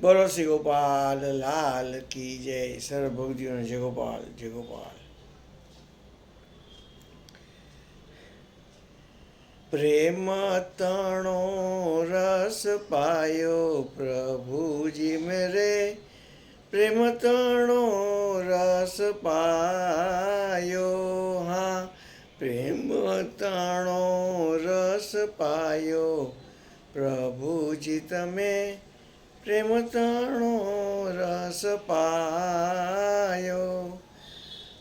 બોલો શ્રી ગોપાલ લાલ કી જય સર્વ ભક્તિઓનો જય ગોપાલ જય ગોપાલ પ્રેમ તણો રસ પાયો પ્રભુજી મેરે પ્રેમ તણો રસ પાયો હા પ્રેમ તણો રસ પાયો પ્રભુજી તમે પ્રેમ તણો રસ પાયો.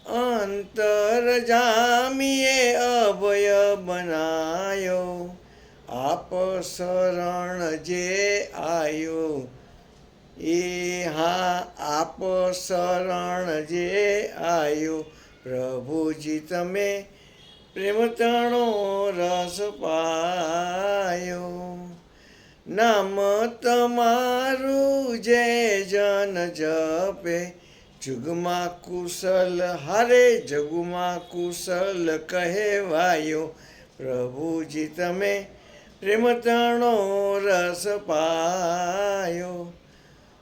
અંતર જામીએ અભય બનાયો. આપ શરણ જે આયો, એ હા આપ શરણ જે આયો. પ્રભુજી તમે પ્રેમ તણો રસ પાયો. નામ તમારું જે જન જપે. જુગમાં કુશલ હરે, જગમાં કુશલ કહેવાયો. પ્રભુજી, તમે પ્રેમતણો રસ પાયો.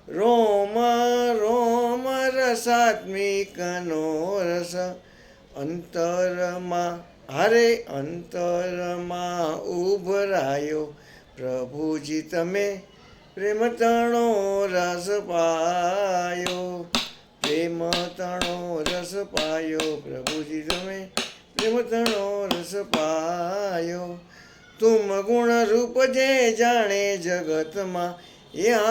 રોમ રોમ રસાત્મિકનો રસ. અંતરમાં, હરે અંતરમાં ઉભરાયો. પ્રભુજી તમે પ્રેમ તણો રસ પાયો, પ્રેમ તણો રસ પાયો. પ્રભુજી તમે પ્રેમ તણો રસ પાયો. તુમ ગુણ રૂપ જે જાણે જગતમાં, એ આ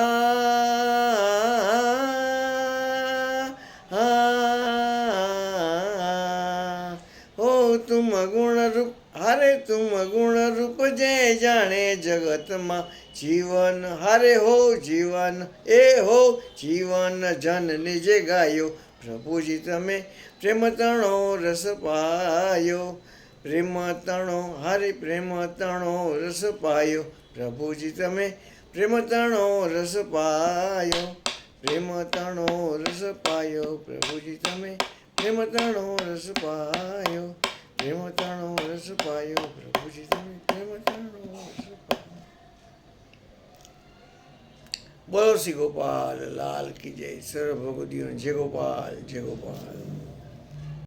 હો તુમ ગુણ રૂપ હારે તું ગુણ રૂપ જે જાણે જગતમાં જીવન. હારે હો જીવન, એ હો જીવન. જન નિજે ગાયો પ્રભુજી તમે પ્રેમ તણો રસ પાયો. પ્રેમ તણો, હારે પ્રેમ તણો રસ પાયો. પ્રભુજી તમે પ્રેમ તણો રસ પાયો. પ્રેમ તણો રસ પાયો. પ્રભુજી તમે પ્રેમ તણો રસ પાયો પ્રેમ તણો રસ પાયો પ્રભુજી તમે પ્રેમ તણો રસ પાયો બોલો શ્રી ગોપાલ લાલ કી જય. સર્વ ભગવદીઓ જય ગોપાલ જય ગોપાલ.